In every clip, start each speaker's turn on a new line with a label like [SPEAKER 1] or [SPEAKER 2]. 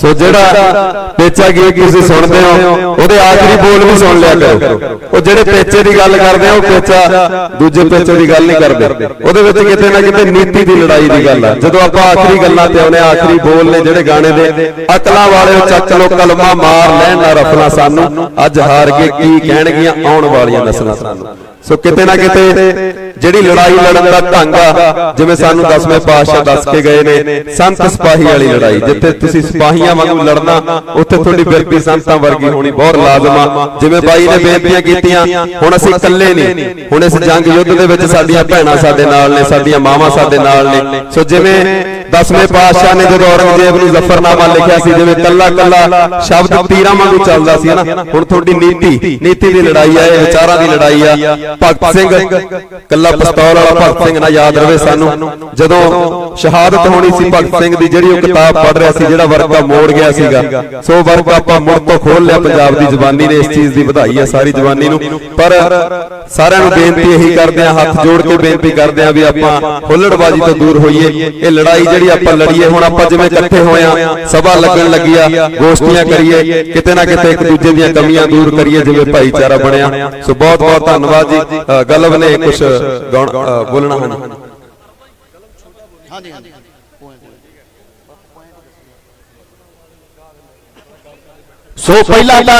[SPEAKER 1] ਸੋ ਜਿਹੜਾ ਪੇਚਾ ਗੀਤ ਤੁਸੀਂ ਸੁਣਦੇ ਹੋ, ਉਹਦੇ ਆਖਰੀ ਬੋਲ ਵੀ ਸੁਣ ਲਿਆ ਕਰੋ। ਉਹ ਜਿਹੜੇ ਪੇਚੇ ਦੀ ਗੱਲ ਕਰਦੇ ਆ, ਉਹ ਪੇਚਾ ਦੂਜੇ ਪੇਚੇ ਦੀ ਗੱਲ ਨਹੀਂ ਕਰਦੇ। ਉਹਦੇ ਵਿੱਚ ਕਿਤੇ ਨਾ ਕਿਤੇ ਨੀਤੀ ਦੀ ਲੜਾਈ ਦੀ ਗੱਲ ਆ। ਜਦੋਂ ਆਪਾਂ ਆਖਰੀ ਗੱਲਾਂ ਤੇ ਆਉਨੇ ਆਖਰੀ ਬੋਲ ਨੇ ਜਿਹੜੇ ਗਾਣੇ ਦੇ, ਅਕਲਾਂ ਵਾਲੇ ਚੱਕ ਲੋ ਕਲਮਾ ਮਾਰ ਲੈਣ ਨਾ ਰਫਲਾ ਸਾਨੂੰ। ਅੱਜ ਹਾਰ ਕੇ ਕੀ ਕਹਿਣਗੀਆਂ, ਆਉਣ ਵਾਲੀਆਂ ਨਸਲਾਂ ਸਾਨੂੰ। ਸੋ ਕਿਤੇ ਨਾ ਕਿਤੇ ਜਿਹੜੀ ਲੜਾਈ ਲੜਨ ਦਾ ਢੰਗ ਆ ਜਿਵੇਂ ਸਾਨੂੰ ਦਸਵੇਂ ਪਾਤਸ਼ਾਹ ਦੱਸ ਕੇ ਗਏ ਨੇ ਸੰਤ ਸਿਪਾਹੀ ਵਾਲੀ ਲੜਾਈ। ਜਿੱਥੇ ਤੁਸੀਂ ਸਿਪਾਹੀਆਂ ਵਾਂਗੂ ਲੜਨਾ ਉੱਥੇ ਤੁਹਾਡੀ ਬਿਰਤੀ ਸੰਤਾਂ ਵਰਗੀ ਹੋਣੀ ਬਹੁਤ ਲਾਜ਼ਮ। ਆ ਜਿਵੇਂ ਬਾਈ ਨੇ ਬੇਨਤੀਆਂ ਕੀਤੀਆਂ ਹੁਣ ਅਸੀਂ ਇਕੱਲੇ ਨਹੀਂ। ਹੁਣ ਇਸ ਜੰਗ ਯੁੱਧ ਦੇ ਵਿੱਚ ਸਾਡੀਆਂ ਭੈਣਾਂ ਸਾਡੇ ਨਾਲ ਨੇ ਸਾਡੀਆਂ ਮਾਵਾਂ ਸਾਡੇ ਨਾਲ ਨੇ। ਸੋ ਜਿਵੇਂ ਦਸਵੇਂ ਪਾਤਸ਼ਾਹ ਨੇ ਜਦੋਂ ਔਰੰਗਜ਼ੇਬ ਨੂੰ ਜ਼ਫਰਨਾਮਾ ਲਿਖਿਆ ਸੀ ਜਿਵੇਂ ਕੱਲਾ ਕੱਲਾ ਸ਼ਬਦ ਤੀਰਾਂ ਵਾਂਗੂ ਚੱਲਦਾ ਸੀ ਨਾ। ਹੁਣ ਤੁਹਾਡੀ ਨੀਤੀ ਨੀਤੀ ਦੀ ਲੜਾਈ ਆ ਇਹ ਵਿਚਾਰਾਂ ਦੀ ਲੜਾਈ ਆ। ਭਗਤ ਸਿੰਘ ਕੱਲਾ ਪਿਸਤੌਲ ਵਾਲਾ ਭਗਤ ਸਿੰਘ ਨਾ ਯਾਦ ਰਵੇ ਸਾਨੂੰ। ਜਦੋਂ ਸ਼ਹਾਦਤ ਹੋਣੀ ਸੀ ਭਗਤ ਸਿੰਘ ਦੀ ਜਿਹੜੀ ਉਹ ਕਿਤਾਬ ਪੜ੍ਹ ਰਿਹਾ ਸੀ ਜਿਹੜਾ ਵਰਕਾ ਮੋੜ ਗਿਆ ਸੀਗਾ। ਸੋ ਵਰਕਾ ਆਪਾਂ ਮੁੜ ਤੋਂ ਖੋਲ ਲਿਆ ਪੰਜਾਬ ਦੀ ਜ਼ਬਾਨੀ ਨੇ ਇਸ ਚੀਜ਼ ਦੀ ਵਧਾਈ ਆ ਸਾਰੀ ਜ਼ਬਾਨੀ ਨੂੰ। ਪਰ ਸਾਰਿਆਂ ਨੂੰ ਬੇਨਤੀ ਇਹੀ ਕਰਦੇ ਆ ਹੱਥ ਜੋੜ ਕੇ ਬੇਨਤੀ ਕਰਦੇ ਆ ਵੀ ਆਪਾਂ ਹੁੱਲੜਬਾਜ਼ੀ ਤੋਂ ਦੂਰ ਹੋਈਏ ਇਹ ਲੜਾਈ ਜਿਹੜੀ ਆਪਾਂ ਲੜੀਏ ਹੁਣ ਆਪਾਂ ਜਿਵੇਂ ਇਕੱਠੇ ਹੋਏ ਆ ਸਭਾ ਲੱਗਣ ਲੱਗੀ ਆ ਗੋਸ਼ਟੀਆਂ ਕਰੀਏ ਕਿਤੇ ਨਾ ਕਿਤੇ ਇੱਕ ਦੂਜੇ ਦੀਆਂ ਕਮੀਆਂ ਦੂਰ ਕਰੀਏ ਜਿਵੇਂ ਭਾਈਚਾਰਾ ਬਣਿਆ। ਸੋ ਬਹੁਤ ਬਹੁਤ ਧੰਨਵਾਦ ਜੀ। ਗਲਬ ਨੇ ਕੁਝ ਬੋਲਣਾ ਹਨ
[SPEAKER 2] ਹਾਂਜੀ ਹਾਂਜੀ ਸੋ ਪਹਿਲਾਂ ਤਾਂ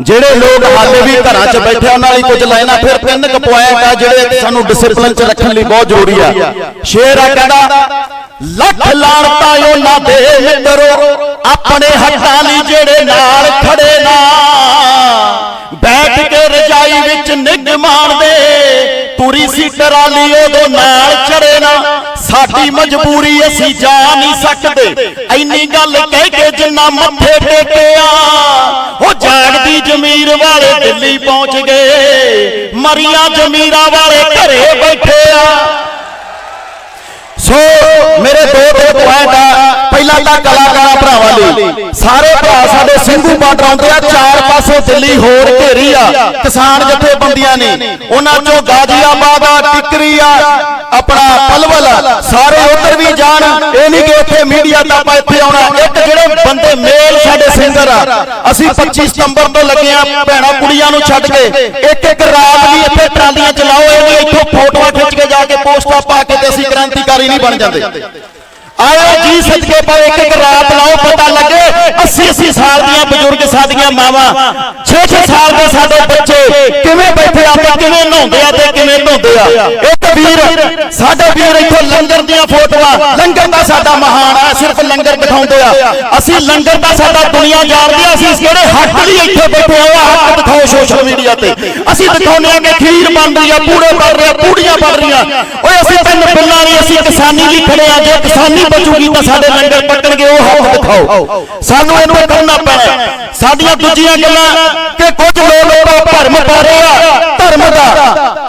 [SPEAKER 2] ਜਿਹੜੇ ਲੋਕ ਹਾਲੇ ਵੀ ਘਰਾਂ 'ਚ ਬੈਠੇ ਉਹਨਾਂ ਲਈ ਕੁਝ ਲਾਈਨਾਂ ਫਿਰ ਤਿੰਨ ਕੁ ਪੁਆਇੰਟ ਆ ਜਿਹੜੇ ਸਾਨੂੰ ਡਿਸਪਲਿਨ 'ਚ ਰੱਖਣ ਲਈ ਬਹੁਤ ਜ਼ਰੂਰੀ ਆ। ਸ਼ੇਰ ਆ ਕਹਿੰਦਾ ਲੱਖ ਲਾਣਤਾ ਉਹਨਾਂ ਦੇ ਮਿੱਤਰੋ ਆਪਣੇ ਹੱਕਾਂ ਲਈ ਜਿਹੜੇ ਨਾਲ ਖੜੇ ਨਾ। ਬੈਠ ਕੇ ਰਜਾਈ ਵਿੱਚ ਨਿੱਘ ਮਾਣਦੇ ਤੁਰੀ ਸੀ ਟਰਾਲੀ ਉਦੋਂ ਨਾਲ ਚੜੇ ਨਾ। ਸਾਡੀ ਮਜਬੂਰੀ ਅਸੀਂ ਜਾ ਨਹੀਂ ਸਕਦੇ। ਐਨੀ ਗੱਲ ਕਹਿ ਕੇ ਜਿੰਨਾ ਮੱਥੇ ਟੇਕਿਆ। ਉਹ ਜਾਗਦੀ ਜ਼ਮੀਰ ਵਾਲੇ ਦਿੱਲੀ ਪਹੁੰਚ ਗਏ। ਮਰੀਆਂ ਜ਼ਮੀਰਾਂ ਵਾਲੇ ਘਰੇ ਬੈਠੇ ਆ ਸੋ ਮੇਰੇ ਦੋ ਦੋ ਪੁਆਇੰਟ ਆ ਪਹਿਲਾਂ ਤਾਂ ਕਲਾਕਾਰਾਂ ਭਰਾਵਾਂ ਲਈ ਸਾਰੇ ਭਰਾ ਸਾਡੇ ਸਿੰਘੂ ਬਾਰਡਰ ਆਉਂਦੇ ਆ ਚਾਰ ਪਾਸੇ ਦਿੱਲੀ ਹੋਰ ਘੇਰੀ ਆ। ਕਿਸਾਨ ਜਥੇਬੰਦੀਆਂ ਨੇ। ਉਹਨਾਂ ਚੋਂ ਗਾਜ਼ੀਆਬਾਦ ਆ ਟਿਕਰੀ ਆ ਆਪਣਾ ਪਲਵਲ ਸਾਰੇ ਉਧਰ ਵੀ ਜਾਣ। ਇਹ ਨਹੀਂ ਕਿ ਇੱਥੇ ਮੀਡੀਆ ਤਾਂ ਆਪਾਂ ਇੱਥੇ ਆਉਣਾ। ਇੱਕ ਜਿਹੜੇ ਬੰਦੇ ਮੇਲ ਸਾਡੇ ਸਿੰਗਰ ਆ। ਅਸੀਂ 25 ਸਤੰਬਰ ਤੋਂ ਲੱਗੇ ਆ ਭੈਣਾ ਕੁੜੀਆਂ ਨੂੰ ਛੱਡ ਕੇ। ਇੱਕ ਇੱਕ ਰਾਤ ਵੀ ਇੱਥੇ ਟਰਾਲੀਆਂ ਚਲਾਓ ਇਹ ਨਹੀਂ ਇੱਥੋਂ ਫੋਟੋਆਂ ਖਿੱਚ ਕੇ ਜਾ ਕੇ ਪੋਸਟਾਂ ਪਾ ਕੇ ਤੇ ਅਸੀਂ ਕ੍ਰਾਂਤੀਕਾਰੀ ਨਹੀਂ ਬਣ ਜਾਂਦੇ। ਆਓ ਜੀ ਸਦਕੇ ਪਰ ਇੱਕ ਇੱਕ ਰਾਤ ਲਾਓ ਪਤਾ ਲੱਗੇ 80 80 ਸਾਲ ਦੀਆਂ ਬਜ਼ੁਰਗ ਸਾਡੀਆਂ ਮਾਵਾਂ 6 6 ਸਾਲ ਦੇ ਸਾਡੇ ਬੱਚੇ ਕਿਵੇਂ ਬੈਠੇ ਆ ਤੇ ਕਿਵੇਂ ਨਹਾਉਂਦੇ ਆ ਤੇ ਕਿਵੇਂ ਧੋਂਦੇ ਆ? ਇੱਕ ਵੀਰ, ਸਾਡੇ ਵੀਰ ਇੱਥੋਂ ਲੰਗਰ ਦੀਆਂ ਫੋਟੋਆਂ, ਲੰਗਰ ਦਾ ਸਾਡਾ ਮਹਾਨ ਆ ਸਿਰਫ ਲੰਗਰ ਦਿਖਾਉਂਦੇ ਆ। ਅਸੀਂ ਲੰਗਰ ਦਾ ਸਾਡਾ ਦੁਨੀਆ ਜਾਣਦੀ ਆ, ਅਸੀਂ ਕਿਹੜੇ ਹੱਕ ਲਈ ਇੱਥੇ ਬੈਠੇ ਆ, ਹੱਕ ਦਿਖਾਓ ਸੋਸ਼ਲ ਮੀਡੀਆ ਤੇ। ਅਸੀਂ ਦਿਖਾਉਂਦੇ ਆ ਕਿ ਖੀਰ ਬਣ ਰਹੀ ਆ, ਪੂੜੇ ਬਣ ਰਹੇ ਆ, ਪੂੜੀਆਂ ਬਣ ਰਹੀਆਂ। ਓਏ, ਅਸੀਂ ਤਿੰਨ ਬਿੱਲਾਂ ਨਹੀਂ ਅਸੀਂ ਕਿਸਾਨੀ ਲਈ ਖੜੇ ਆ, ਜੇ ਕਿਸਾਨੀ ਬਚੂਗੀ ਤਾਂ ਸਾਡੇ ਲੰਗਰ ਪੱਟਣਗੇ, ਉਹ ਹੱਕ ਦਿਖਾਓ। ਸਾਨੂੰ ਇਹਨੂੰ ਕਰਨਾ ਪੈਣਾ ਸਾਡੀਆਂ ਦੂਜੀਆਂ ਗੱਲਾਂ ਕਿ ਕੁਝ ਲੋਕ ਧਰਮ ਪਾ ਰਹੇ ਆ, ਧਰਮ ਦਾ।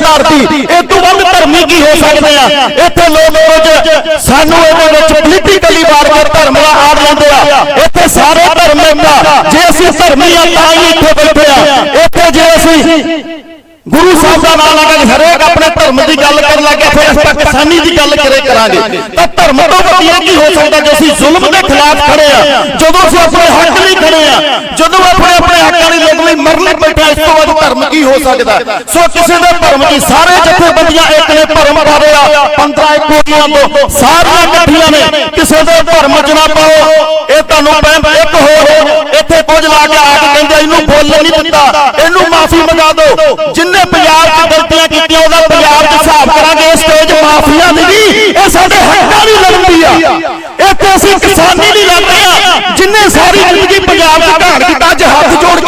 [SPEAKER 2] ਧਰਦੀ ਇਹ ਤੋਂ ਵੱਧ ਧਰਮੀ ਕੀ ਹੋ ਸਕਦੇ ਆ? ਇੱਥੇ ਲੋਕ ਕੁਝ ਸਾਨੂੰ ਇਹਦੇ ਵਿੱਚ ਪੋਲੀਟੀਕਲੀ ਵਾਰ ਕੇ ਧਰਮ ਦਾ ਆੜ ਲੈਂਦੇ ਆ। ਇੱਥੇ ਸਾਰੇ ਧਰਮ ਇੱਕ ਜੇ ਅਸੀਂ ਧਰਮੀ ਆ ਤਾਂ ਹੀ ਇੱਥੇ ਬੈਠੇ ਆ। ਇੱਥੇ ਜੇ ਅਸੀਂ ਗੁਰੂ ਸਾਹਿਬ ਦਾ ਨਾਮ ਲਾ ਕੇ ਹਰੇਕ ਆਪਣੇ ਧਰਮ ਦੀ ਗੱਲ ਕਰਨ ਲੱਗੇ ਫਿਰ ਅਸੀਂ ਕਿਸਾਨੀ ਦੀ ਗੱਲ ਕਰੇ ਕਰਾਂਗੇ। ਤਾਂ ਧਰਮ ਤੋਂ ਵਧੀਆ ਕੀ ਹੋ ਸਕਦਾ ਜੇ ਅਸੀਂ ਜ਼ੁਲਮ ਦੇ ਖਿਲਾਫ ਖੜੇ ਆ? ਜਦੋਂ ਅਸੀਂ ਆਪਣੇ ਹੱਕ ਲਈ ਖੜੇ ਆ ਜਦੋਂ ਆਪਣੇ ਆਪਣੇ ਹੱਕਾਂ ਲਈ ਲੋਕ ਲਈ ਮਰਨ ਲਈ ਇਸ ਵੱਧ ਧਰਮ ਕੀ ਹੋ ਸਕਦਾ? ਸੋ ਕਿਸੇ ਦੇ ਧਰਮ ਦੀ ਸਾਰੇ ਜਥੇਬੰਦੀਆਂ ਇੱਕ ਨੇ ਧਰਮ ਪਾਵੇ 15 ਕੋਟੀਆਂ ਤੋਂ ਸਾਰੀਆਂ ਇਕੱਠੀਆਂ ਨੇ। ਕਿਸੇ ਦੇ ਧਰਮ ਚ ਨਾ ਪਾਓ। ਇਹ ਤੁਹਾਨੂੰ ਇੱਕ ਹੋਰ ਇੱਥੇ ਕੁਝ ਲਾ ਕੇ ਆ ਕੇ ਕਹਿੰਦੇ ਇਹਨੂੰ ਬੋਲਣ ਨਹੀਂ ਦਿੱਤਾ। ਇਹਨੂੰ ਮਾਫੀ ਮੰਗਾ ਦਿਓ ਜਿੰਨੇ ਪੰਜਾਬ 'ਚ ਗਲਤੀਆਂ ਕੀਤੀਆਂ, ਉਹਦਾ ਪੰਜਾਬ 'ਚ ਹਿਸਾਬ ਕਰਾਂਗੇ ਇਹ ਸਟੇਜ ਮਾਫੀਆ ਨਹੀਂ ਇਹ ਸਾਡੇ ਹੱਕਾਂ ਦੀ ਲੜਦੀ ਆ। ਇੱਥੇ ਅਸੀਂ ਕਿਸਾਨੀ ਦੀ ਲੜਦੇ ਆ। ਜਿੰਨੇ ਸਾਰੀ ਜ਼ਿੰਦਗੀ ਪੰਜਾਬ 'ਚ ਘਾਣ ਕੀਤਾ ਅੱਜ ਹੱਥ ਜੋੜ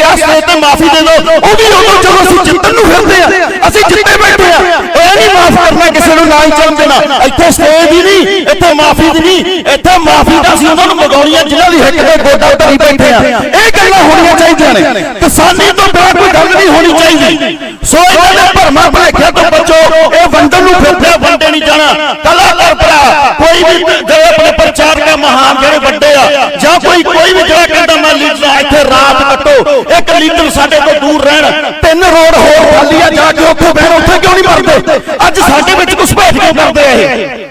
[SPEAKER 2] ਕੇ ਸਟੇਜ ਤੇ ਮਾਫੀ ਦੇ ਦਿਓ। ਉਹ ਵੀ ਉਦੋਂ ਜਦੋਂ ਅਸੀਂ ਜਿੱਤਣ ਨੂੰ ਫਿਰਦੇ ਆ ਅਸੀਂ ਜਿੱਤੇ ਬੈਠੇ ਆ। ਇਹ ਨਹੀਂ ਮਾਫ ਕਰਨਾ ਕਿਸੇ ਨੂੰ ਨਾ ਹੀ ਚੱਲ ਦੇਣਾ। ਇੱਥੇ ਸਟੇਜ ਦੀ ਨਹੀਂ ਇੱਥੇ ਮਾਫੀ ਦੀ ਨਹੀਂ ਇੱਥੇ ਮਾਫੀ ਦਾ ਅਸੀਂ ਉਹਨਾਂ ਨੂੰ ਮਗਾਉਣੀਆਂ ਜਿਨ੍ਹਾਂ ਦੀ ਹਿੱਕ ਤੇ ਗੋਡਾ ਧਰੀ ਬੈਠੇ ਆ। ਇਹ ਗੱਲਾਂ ਹੋਣੀਆਂ ਚਾਹੀਦੀਆਂ ਨੇ। ਕਿਸਾਨੀ ਤੋਂ ਬਿਨਾਂ ਕੋਈ ਗੱਲ ਨਹੀਂ ਹੋਣੀ ਚਾਹੀਦੀ। ਸੋ ਇਹਨਾਂ ਦੇ ਭਰਮਾਂ ਭਲੇਖਿਆਂ ਤੋਂ ਬਚੋ। ਇਹ ਵੰਡਣ ਨੂੰ ਫਿਰਦੇ ਆ, ਵੰਡੇ ਨਹੀਂ ਜਾਣਾ। ਕਲਾਕਾਰ ਭਰਾ ਕੋਈ ਵੀ ਜਿਹੜੇ ਆਪਣੇ ਪ੍ਰਚਾਰਕ ਆ ਮਹਾਨ ਜਿਹੜੇ ਵੱਡੇ ਆ ਜਾਂ ਕੋਈ ਕੋਈ ਵੀ ਜਿਹੜਾ ਕਹਿੰਦਾ ਮੈਂ ਲੀਡਰ ਆ ਇੱਥੇ ਰਾਤ ਕੱਟੋ ਇੱਕ ਲੀਡਰ ਸਾਡੇ ਤੋਂ ਦੂਰ ਰਹਿਣ। ਤਿੰਨ ਰੋਡ ਹੋਰ ਖਾਲੀ ਆ ਜਾ ਕੇ ਉੱਥੇ ਬਹਿਣ ਉੱਥੇ ਕਿਉਂ ਨਹੀਂ ਮਰਦੇ ਅੱਜ ਸਾਡੇ ਵਿੱਚ ਘੁਸਪੈਠ ਕਿਉਂ ਕਰਦੇ ਆ ਇਹ?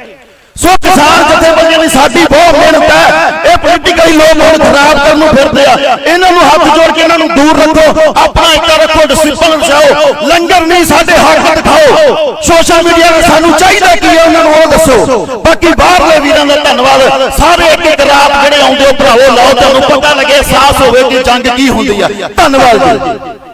[SPEAKER 2] ਸੋ ਕਿਸਾਨ ਜਥੇਬੰਦੀਆਂ ਦੀ ਸਾਡੀ ਬਹੁਤ ਮਿਹਨਤ ਹੈ। ਇਹ ਲੋਕ ਹੁਣ ਖਰਾਬ ਕਰਨ ਨੂੰ ਫਿਰਦੇ ਆ। ਇਹਨਾਂ ਨੂੰ ਹੱਥ ਜੋੜ ਕੇ ਇਹਨਾਂ ਨੂੰ ਦੂਰ ਰੱਖੋ। ਆਪਣਾ ਇੱਕ ਰੱਖੋ, ਡਿਸਪਲਿਨ ਰਖਾਓ ਲੰਗਰ ਨਹੀਂ, ਸਾਡੇ ਹੱਕ ਦਿਖਾਓ। ਸੋਸ਼ਲ ਮੀਡੀਆ ਤੇ ਸਾਨੂੰ ਚਾਹੀਦਾ ਕੀ ਹੈ ਉਹਨਾਂ ਨੂੰ ਉਹ ਦੱਸੋ। ਬਾਕੀ ਬਾਹਰਲੇ ਵੀਰਾਂ ਦਾ ਧੰਨਵਾਦ। ਸਾਰੇ ਇੱਕ ਇੱਕ ਰਾਤ ਜਿਹੜੇ ਆਉਂਦੇ ਹੋ ਭਰਾਵੋ, ਲਾਓ, ਤੁਹਾਨੂੰ ਪਤਾ ਲੱਗੇ ਅਹਿਸਾਸ ਹੋਵੇ ਕਿ ਜੰਗ ਕੀ ਹੁੰਦੀ ਆ। ਧੰਨਵਾਦ ਜੀ।